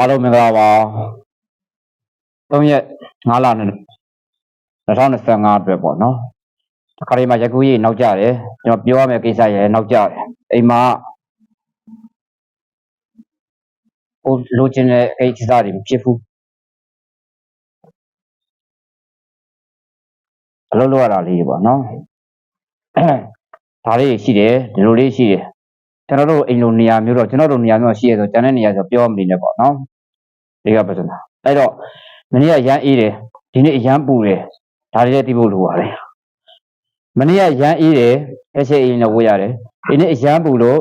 အားလုံးမင်္ဂလာပါ3ရက်5လနဲ့2025အတွက်ပေါ့နော်ဒီခါလေးမှာယခုကြီးနောက်ကျတယ်ကျွန်တော်ပြောရမယ့်ကိစ္စရဲ့နောက်ကျတယ်အိမ်မှာဟိုလိုချင်တဲ့ကိစ္စတွေမဖြစ်ဘူးအလုပ်လုပ်ရတာလေးတွေပေါ့နော်ဒါလေးရှိတယ်ဒီလိုလေးရှိတယ် ကျွန်တော်တို့အိမ်လိုနေရာမျိုးတော့ကျွန်တော်တို့နေရာမျိုးရှိရဆိုကျန်တဲ့နေရာဆိုပြောမနေနဲ့ပေါ့နော်ဒီကပြဿနာအဲ့တော့မနေ့ကရမ်းအေးတယ်ဒီနေ့အရမ်းပူတယ်ဒါတွေလည်းသိဖို့လိုပါတယ်မနေ့ကရမ်းအေးတယ်အချက်အိမ်နဲ့ဝေးရတယ်ဒီနေ့အရမ်းပူလို့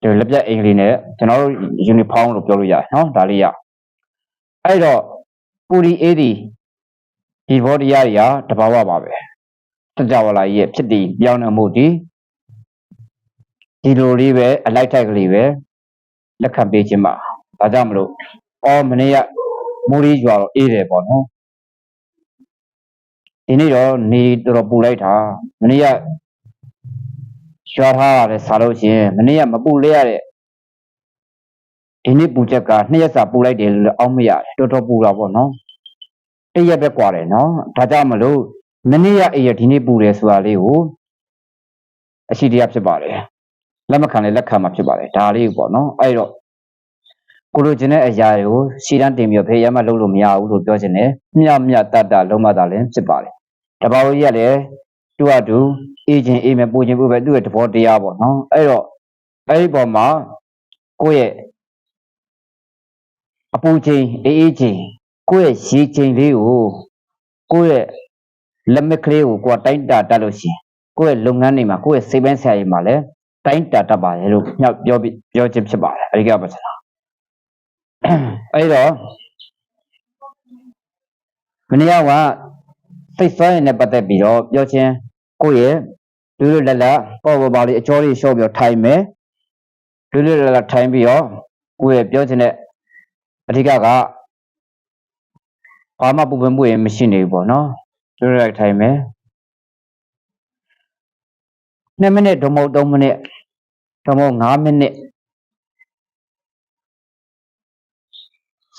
ဒီလက်ပြတ်အင်္ဂလိပ်နဲ့ကျွန်တော်တို့ယူနီဖောင်းလို့ပြောလို့ရတယ်နော်ဒါလေးရအဲ့တော့ပူဒီအေးဒီဒီဘောတရားတွေကတဘာဝပါပဲစကြဝဠာကြီးရဲ့ဖြစ်တည်ပြောင်းနေမှုဒီ ဒီလိုလေးပဲအလိုက်ထိုက်ကလေးပဲလက်ခံပေးခြင်းပါဒါကြောင့်မလို့အော်မနေ့ကမိုးရီရွာတော့အေးတယ်ပေါ့နော်ဒီနေ့တော့နေတော်တော်ပူလိုက်တာမနေ့ကရွာထားရတယ်စားလို့ရှင်မနေ့ကမပူလဲရတဲ့ဒီနေ့ပူချက်ကနှစ်ရက်စာပူလိုက်တယ်လို့အောက်မရတော်တော်ပူတာပေါ့နော်တရက်ပဲကွာတယ်နော်ဒါကြောင့်မလို့မနေ့ကအေးရဒီနေ့ပူတယ်ဆိုတာလေးကိုအရှိတရားဖြစ်ပါတယ် လက်မခံလဲလက်ခံမှာဖြစ်ပါတယ်ဒါလေးကိုပေါ့နော်အဲ့တော့ကိုလိုချင်တဲ့အရာတွေကိုရှည်တန်းတင်ပြီးတော့ဖေးရမလုပ်လို့မရဘူးလို့ပြောချင်တယ်မြမြတတ်တာလုံးမတာလည်းဖြစ်ပါတယ်တဘာလို့ကြီးကလည်းသူ့အတူအေးချင်းအေးမယ်ပူချင်းပူပဲသူ့ရဲ့သဘောတရားပေါ့နော်အဲ့တော့အဲ့ဒီပေါ်မှာကိုယ့်ရဲ့အပူချင်းအေးအေးချင်းကိုယ့်ရဲ့ရှည်ချင်းလေးကိုကိုယ့်ရဲ့လက်မကလေးကိုကိုယ်ကတိုင်းတာတတ်လို့ရှိရင်ကိုယ့်ရဲ့လုပ်ငန်းတွေမှာကိုယ့်ရဲ့စိတ်ပိုင်းဆရာကြီးမှာလည်း တိုင်းတာတတ်ပါတယ်လို့ညောက်ပြောပြီးပြောခြင်းဖြစ်ပါတယ်အဓိကပါစလားအဲ့တော့မနေ့ကစိတ်ဆွဲရင်လည်းပတ်သက်ပြီးတော့ပြောချင်းကိုယ့်ရဲ့လူလူလက်လက်ပေါ့ပေါ့ပါလေးအကျော်လေးရှော့ပြီးတော့ထိုင်မယ်လူလူလက်လက်ထိုင်ပြီးတော့ကိုယ့်ရဲ့ပြောချင်တဲ့အဓိကကဘာမှပူပင်မှုရင်မရှိနေဘူးပေါ့နော်လူလူလက်ထိုင်မယ် 2မိနစ်ဓမ္မ3မိနစ်ဓမ္မ5မိနစ်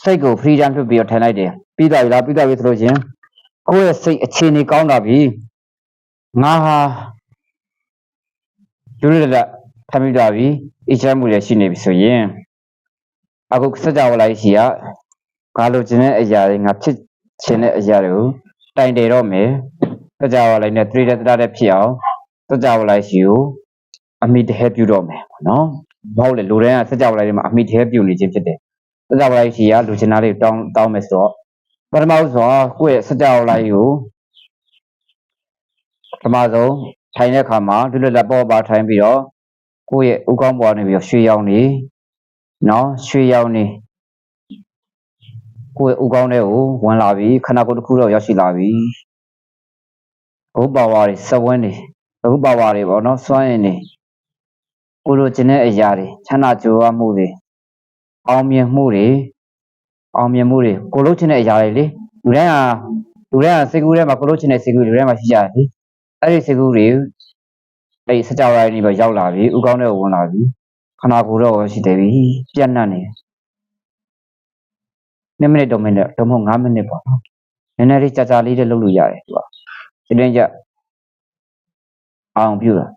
စိတ်ကို freedom လွှတ်ပြီးတော့ထိုင်လိုက်တယ်ပြီးသွားပြီလားပြီးသွားပြီဆိုလို့ချင်းကိုယ့်ရဲ့စိတ်အခြေအနေကောင်းလာပြီငါဟာလူရလက်ထိုင်ပြီးသွားပြီအချမ်းမှုလည်းရှိနေပြီဆိုရင်အခုစကြဝဠာကြီးရှိကငါလိုချင်တဲ့အရာတွေငါဖြစ်ချင်တဲ့အရာတွေကိုတိုင်တယ်တော့မယ်စကြဝဠာကြီးနဲ့တရိတတတဲ့ဖြစ်အောင် စကြဝဠာကြီးကိုအမိတဟဲပြုတော့မယ်ပေါ့နော်မဟုတ်လေလူတိုင်းကစကြဝဠာကြီးမှာအမိတဟဲပြုနေခြင်းဖြစ်တယ်စကြဝဠာကြီးရှိရလူချင်သားလေးတောင်းတောင်းမယ်ဆိုတော့ပထမဆုံးကိုယ့်ရဲ့စကြဝဠာကြီးကိုပထမဆုံးထိုင်တဲ့အခါမှာလွတ်လွတ်လပ်ပေါ်ပါထိုင်ပြီးတော့ကိုယ့်ရဲ့ဥကောင်းပေါ်နေပြီးတော့ရွှေရောင်နေနော်ရွှေရောင်နေကိုယ့်ရဲ့ဥကောင်းတဲ့ကိုဝင်လာပြီခန္ဓာကိုယ်တစ်ခုတော့ရောက်ရှိလာပြီဘုပါဝါတွေစဝန်းနေ ဘုပါဝါတွေပေါ့နော်စွမ်းရင်နေကိုလိုချင်တဲ့အရာတွေချမ်းသာကြွယ်ဝမှုတွေအောင်မြင်မှုတွေအောင်မြင်မှုတွေကိုလို့ချင်တဲ့အရာတွေလေလူတိုင်းဟာလူတိုင်းဟာစိတ်ကူးထဲမှာကိုလို့ချင်တဲ့စိတ်ကူးလူတိုင်းမှာရှိကြတယ်လေအဲ့ဒီစိတ်ကူးတွေအဲ့ဒီစကြဝဠာကြီးပဲရောက်လာပြီဥကောင်းတဲ့ဝင်လာပြီခန္ဓာကိုယ်တော့ရှိတယ်ပြီပြတ်နှံ့နေ2မိနစ်3မိနစ်တော့မဟုတ်5မိနစ်ပေါ့နော်နည်းနည်းလေးကြာကြာလေးတည်းလုပ်လို့ရတယ်သူကဒီတိုင်းကြ အောင်ပြုတာ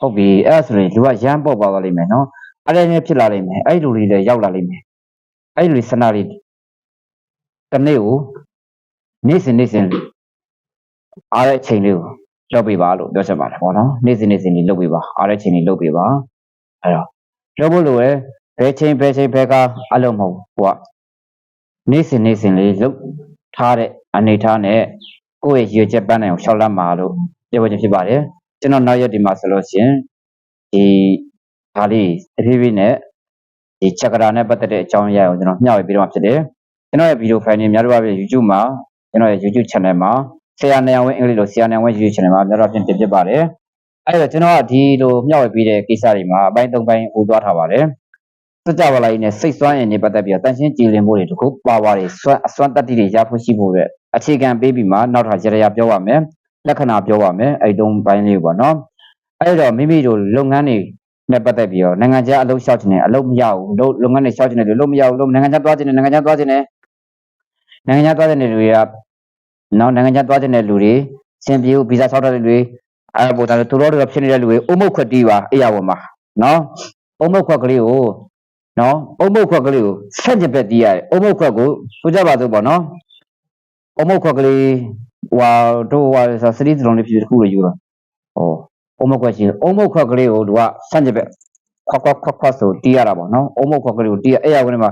ဟုတ်ပြီအဲ့ဒါဆိုရင်လူကရမ်းပေါက်ပါသွားလိမ့်မယ်နော်အဲ့ဒါနဲ့ဖြစ်လာလိမ့်မယ်အဲ့ဒီလူတွေလည်းရောက်လာလိမ့်မယ်အဲ့ဒီလူစနာတွေတစ်နေ့ကိုနေ့စဉ်နေ့စဉ်အားတဲ့အချိန်လေးကိုလုပ်ပေးပါလို့ပြောချင်ပါတယ်ပေါ့နော်နေ့စဉ်နေ့စဉ်လေးလုပ်ပေးပါအားတဲ့အချိန်လေးလုပ်ပေးပါအဲ့တော့လုပ်ဖို့လိုရယ်ဘယ်ချိန်ဘယ်ချိန်ဘယ်ကအလုံးမဟုတ်ဘူးကိုကနေ့စဉ်နေ့စဉ်လေးလုပ်ထားတဲ့အနေထားနဲ့ ကိုယ့်ရဲ့ရွေချက်ပန်းနိုင်အောင်ရှောက်လတ်မှာလို့ပြောချင်ဖြစ်ပါတယ်ကျွန်တော်နောက်ရက်ဒီမှာဆိုလို့ရှိရင်ဒီဒါလေးတဖြည်းဖြည်းနဲ့ဒီချက်ကရာနဲ့ပတ်သက်တဲ့အကြောင်းအရာကိုကျွန်တော်မျှဝေပေးတော့မှာဖြစ်တယ်ကျွန်တော်ရဲ့ဗီဒီယိုဖိုင်တွေများတော့ပြ YouTube မှာကျွန်တော်ရဲ့ YouTube channel မှာဆရာနေအောင်ဝင်းအင်္ဂလိပ်လိုဆရာနေအောင်ဝင်း YouTube channel မှာများတော့ပြင်ပြဖြစ်ပါတယ်အဲ့တော့ကျွန်တော်ကဒီလိုမျှဝေပေးတဲ့ကိစ္စတွေမှာအပိုင်း၃ပိုင်းဟိုသွားထားပါတယ်စကြဝဠာကြီးနဲ့စိတ်စွမ်းရည်နဲ့ပတ်သက်ပြီးတော့တန်ရှင်းကြည်လင်မှုတွေတခုပါဝါတွေစွမ်းအစွမ်းတတ္တိတွေရဖို့ရှိဖို့ပဲ အခြေခံပေးပြီးမှနောက်ထပ်ရရပြောပါမယ်လက္ခဏာပြောပါမယ်အဲ့ဒီ၃ပိုင်းလေးပေါ့နော်အဲ့တော့မိမိတို့လုပ်ငန်းတွေနဲ့ပတ်သက်ပြီးတော့နိုင်ငံခြားအလုပ်လျှောက်ခြင်းနဲ့အလုပ်မရဘူးလုပ်လုပ်ငန်းတွေလျှောက်ခြင်းနဲ့လုပ်မရဘူးလုပ်နိုင်ငံခြားသွားခြင်းနဲ့နိုင်ငံခြားသွားခြင်းနဲ့နိုင်ငံခြားသွားခြင်းနဲ့တွေကနော်နိုင်ငံခြားသွားခြင်းနဲ့လူတွေစင်ပြေဗီဇာဆောက်တဲ့လူတွေအဲပေါ်တာသူတို့တွေဖြစ်နေတဲ့လူတွေအုံမုတ်ခွက်တီးပါအေးရပါမှာနော်အုံမုတ်ခွက်ကလေးကိုနော်အုံမုတ်ခွက်ကလေးကိုဆက်ကြက်ပဲတီးရတယ်အုံမုတ်ခွက်ကိုဆိုကြပါစို့ပေါ့နော် အုံမုတ်ခွက်ကလေးဟွာတို့ဟွာစစတိစလုံးလေးဖြစ်တစ်ခုလို့ယူတော့ဟောအုံမုတ်ခွက်ရှိတယ်အုံမုတ်ခွက်ကလေးကိုသူကဆန့်ကျင်ဘက်ခွက်ခွက်ခွက်ခွက်ဆိုတီးရတာပေါ့နော်အုံမုတ်ခွက်ကလေးကိုတီးရအဲ့ရဝင်မှာ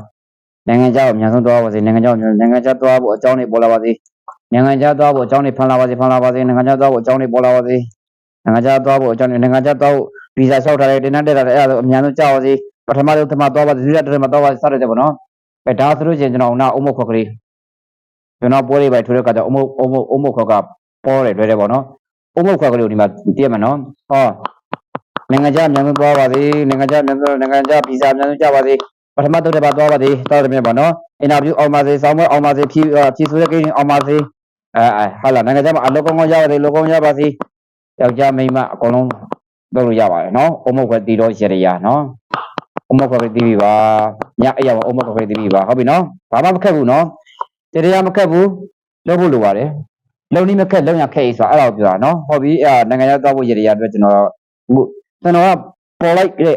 နိုင်ငံခြားကိုအများဆုံးသွားပါစေနိုင်ငံခြားကိုနိုင်ငံခြားသွားဖို့အကြောင်းတွေပေါ်လာပါစေနိုင်ငံခြားသွားဖို့အကြောင်းတွေဖန်လာပါစေဖန်လာပါစေနိုင်ငံခြားသွားဖို့အကြောင်းတွေပေါ်လာပါစေနိုင်ငံခြားသွားဖို့အကြောင်းတွေနိုင်ငံခြားသွားဖို့ဗီဇာလျှောက်ထားတဲ့တင်တက်တက်တာအဲ့ဒါဆိုအများဆုံးကြောက်ပါစေပထမဆုံးသမာသွားပါစေဒုတိယတစ်မှာသွားပါစေစတဲ့ပေါ့နော်အဲဒါဆိုလို့ရှိရင်ကျွန်တော်နောက်အုံမုတ်ခွက်ကလေး ကျွန်တော်ပွဲလေးပဲထိုးတဲ့အခါကျအုံမုတ်အုံမုတ်အုံမုတ်ခွက်ကပေါ်တယ်တွေ့တယ်ပေါ့နော်အုံမုတ်ခွက်ကလေးကိုဒီမှာတည့်ရမယ်နော်ဟောနိုင်ငံခြားအမြန်ဆုံးသွားပါစေနိုင်ငံခြားအမြန်ဆုံးနိုင်ငံခြားဗီဇာအမြန်ဆုံးကြပါစေပထမတုတ်တစ်ပါသွားပါစေတောက်တယ်မြတ်ပါနော်အင်တာဗျူးအောင်ပါစေဆောင်းပွဲအောင်ပါစေဖြည့်ဖြည့်ဆိုတဲ့ကိန်းအောင်ပါစေအဲအဲဟာလာနိုင်ငံခြားမှာအလုပ်ကောင်းကောင်းရပါစေလုပ်ကောင်းရပါစေယောက်ျားမိန်းမအကုန်လုံးလုပ်လို့ရပါတယ်နော်အုံမုတ်ခွက်တီတော့ရရရနော်အုံမုတ်ခွက်တီးပြီပါညအဲ့ရပါအုံမုတ်ခွက်တီးပြီပါဟုတ်ပြီနော်ဘာမှမခက်ဘူးနော် တရားမခက်ဘူးလုပ်ဖို့လိုပါတယ်လုံနီးမခက်လုံရခက်ရေးဆိုတာအဲ့ဒါကိုပြောတာနော်ဟောပြီးအဲနိုင်ငံခြားသွားဖို့ရရအတွက်ကျွန်တော်ဟိုကျွန်တော်ကပေါ်လိုက်တဲ့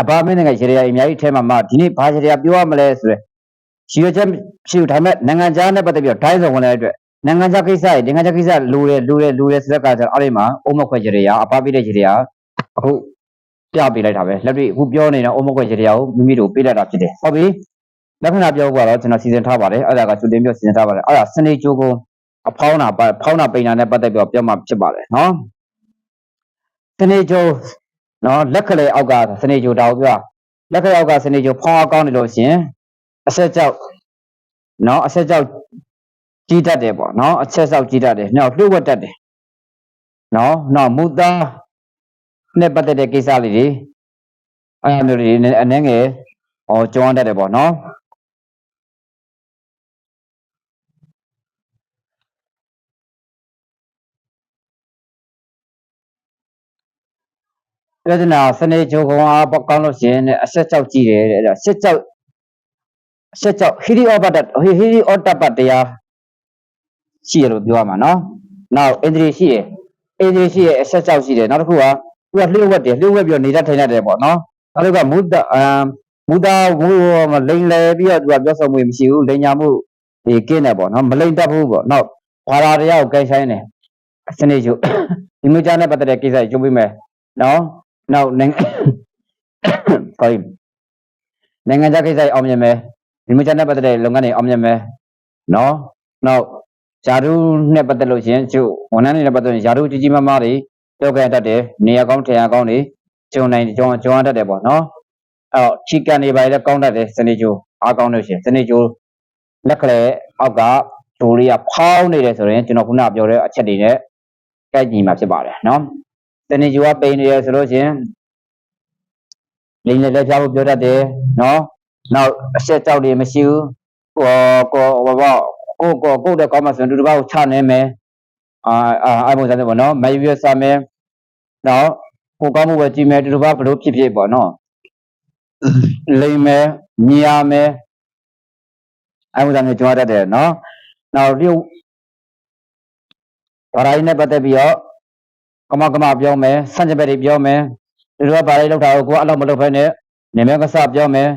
အဘာမင်းနိုင်ငံရရအများကြီးထဲမှာမှဒီနေ့ဘာရရပြောရမလဲဆိုရယ်ရှိရချက်ရှိလို့ဒါပေမဲ့နိုင်ငံခြားနဲ့ပတ်သက်ပြီးတော့ဒိုင်းဆောင်ဝင်လာတဲ့အတွက်နိုင်ငံခြားကိစ္စတွေနိုင်ငံခြားကိစ္စလိုတယ်လိုတယ်လိုတယ်ဆိုတဲ့ကားကျတော့အဲ့ဒီမှာအုံမခွက်ရရအဘာပြတဲ့ရရအခုပြပေးလိုက်တာပဲလက်တွေ့အခုပြောနေတာအုံမခွက်ရရကိုမိမိတို့ပေးလိုက်တာဖြစ်တယ်ဟုတ်ပြီ လက္ခဏာပြောဖို့ကတော့ကျွန်တော်စီစဉ်ထားပါတယ်အဲ့ဒါကကျွတင်ပြောစီစဉ်ထားပါတယ်အဲ့ဒါစနေကြိုးကိုအဖောင်းတာပါဖောင်းတာပိန်တာနဲ့ပတ်သက်ပြီးတော့ပြောမှဖြစ်ပါတယ်နော်စနေကြိုးနော်လက်ခလေအောက်ကစနေကြိုးတောက်ပြောလက်ခလေအောက်ကစနေကြိုးဖောင်းအောင်ကောင်းနေလို့ရှရင်အဆက်ကြောက်နော်အဆက်ကြောက်ကြီးတတ်တယ်ပေါ့နော်အဆက်ကြောက်ကြီးတတ်တယ်နောက်လှုပ်ဝက်တတ်တယ်နော်နောက်မူသားနဲ့ပတ်သက်တဲ့ကိစ္စလေးတွေအဲမျိုးတွေအနှဲငယ်ဟောကြုံရတတ်တယ်ပေါ့နော် ပြဿနာစနေချိုကောင်အားပေါက်ကောင်းလို့ရှိရင်တဲ့အဆက်ကြောက်ကြည့်တယ်တဲ့အဲ့ဒါဆက်ကြောက်အဆက်ကြောက်ဟီရီအောဘတ်ဟီရီအောတပတ်တရားရှိရလို့ပြောရမှာနော်နောက်အင်္ဒရီရှိရအင်္ဒရီရှိရအဆက်ကြောက်ရှိတယ်နောက်တစ်ခုကသူကလျှို့ဝက်တယ်လျှို့ဝက်ပြီးတော့နေတတ်ထိုင်တတ်တယ်ပေါ့နော်နောက်တစ်ခုကမူတအမ်မူတာဝူလိန်လေပြီးတော့သူကပြောဆိုမှုမရှိဘူးလိန်ညာမှုဒီကင်းတယ်ပေါ့နော်မလိန်တတ်ဘူးပေါ့နောက်ဘာသာတရားကိုကဲဆိုင်တယ်စနေချိုဒီမျိုးကြားနဲ့ပတ်သက်တဲ့ကိစ္စကိုကျုံးပေးမယ်နော် နောက်နိုင်ငံ sorry နိုင်ငံခြားကိစ္စတွေအောင်မြင်မယ်ဒီမချနဲ့ပတ်သက်တဲ့လုပ်ငန်းတွေအောင်မြင်မယ်နော်နောက်ဂျာဒူးနဲ့ပတ်သက်လို့ရှရင်ကျုပ်ဝန်ထမ်းတွေနဲ့ပတ်သက်ရင်ဂျာဒူးကြီးကြီးမားမားတွေပြောခဲ့တတ်တယ်နေရာကောင်းထရာကောင်းတွေကျုံနိုင်ကျုံကျုံရတတ်တယ်ပေါ့နော်အဲ့တော့ချီကန်တွေပါလေကောင်းတတ်တယ်စနေကျိုးအားကောင်းလို့ရှရင်စနေကျိုးလက်ကလေးအောက်ကဒိုလေးကဖောင်းနေတယ်ဆိုရင်ကျွန်တော်ခုနပြောတဲ့အချက်တွေနဲ့ကိုက်ညီမှာဖြစ်ပါတယ်နော် တနေ့ကျူကပိန်နေရဆိုလို့ချင်းလိန်နဲ့လက်ဖြားဖို့ပြောတတ်တယ်နော်နောက်အဆက်ကြောက်တွေမရှိဘူးဟောကိုဘောကိုကိုကိုတဲ့ကောင်းမှဆိုရင်တူတပါးကိုချနေမယ်အာအာအပုံစံမျိုးပေါ့နော်မယူရစမယ်နော်ကိုကောင်းမှုပဲကြည့်မယ်တူတပါးဘလို့ဖြစ်ဖြစ်ပေါ့နော်လိန်မယ်မြာမယ်အပုံစံမျိုးကြွားတတ်တယ်နော်နောက်ပြုတ်ဘာသာရေးနဲ့ပတ်သက်ပြီးတော့ ကမကမပြောမယ်ဆန့်ကျင်ဘက်တွေပြောမယ်ဒီလိုကဘာလေးလောက်တာကိုကိုကအလောက်မလုပ်ဖ ೇನೆ နေမဲကစပြောမယ်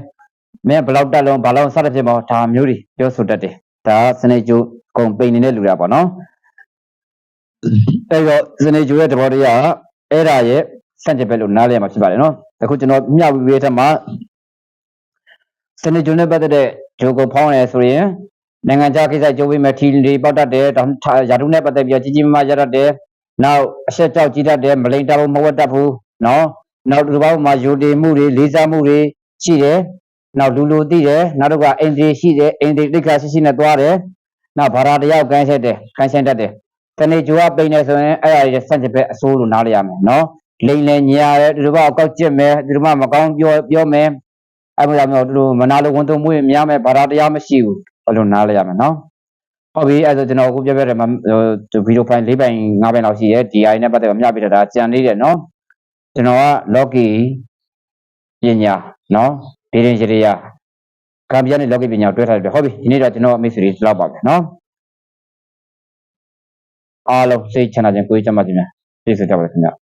မင်းဘယ်လောက်တက်လုံးဘာလို့စတဲ့ဖြစ်မောဒါမျိုးတွေပြောဆိုတတ်တယ်ဒါကစနေကျိုးကုံပိန်နေတဲ့လူတာပေါ့နော်အဲ့တော့စနေကျိုးရဲ့တဘောတရားကအဲ့ဒါရဲ့ဆန့်ကျင်ဘက်လို့နားလည်ရမှာဖြစ်ပါတယ်နော်အခုကျွန်တော်မြဝီဝေးထက်မှာစနေကျိုးနဲ့ပတ်သက်တဲ့ဂျိုကိုဖောင်းရဲဆိုရင်နိုင်ငံခြားကိစ္စကြိုးပေးမယ်ထီတွေပေါက်တတ်တယ်တောင်ရာထူးနဲ့ပတ်သက်ပြီးကြီးကြီးမားမားရတတ်တယ် နောက်အဆက်ကြောက်ကြည့်တတ်တယ်မလိန်တဘုံမဝတ်တတ်ဘူးနော်နောက်ဒီဘောက်မှာယူတည်မှုတွေလေးစားမှုတွေရှိတယ်နောက်လူလူသိတယ်နောက်တော့ကအိန္ဒြေရှိတယ်အိန္ဒြေတိခါရှိရှိနဲ့သွားတယ်နောက်ဘာသာတရားကိုကန်းဆက်တယ်ကန်းဆိုင်တတ်တယ်တနေ့ကြွားပိန်နေဆိုရင်အဲ့ဒါရဲ့စန့်ကျင်ဘက်အဆိုးလို့နားလည်ရမယ်နော်လိန်လေညာတယ်ဒီလိုဘောက်ကောက်ကျစ်မယ်ဒီလိုမှမကောင်းပြောပြောမယ်အဲ့လိုမျိုးဒီလိုမနာလိုဝန်တုံမှုတွေများမယ်ဘာသာတရားမရှိဘူးဘယ်လိုနားလည်ရမယ်နော် ဟုတ်ပြီအဲ့ဒါကျွန်တော်အခုပြောပြတဲ့မှာဗီဒီယိုဖိုင်၄ပိုင်၅ပိုင်လောက်ရှိရဲ DI နဲ့ပတ်သက်ပြီးမျှပြထားတာကြံနေတယ်နော်ကျွန်တော်က Locky ပညာနော်ဒီရင်ရှိရကံပြနဲ့လောကီပညာကိုတွဲထားတယ်ဟုတ်ပြီဒီနေ့တော့ကျွန်တော်အမိတ်ဆွေတွေလောက်ပါပဲနော်အားလုံးစိတ်ချမ်းသာခြင်းကိုယ်ကျမ်းမာခြင်းများပြည့်စုံကြပါစေခင်ဗျ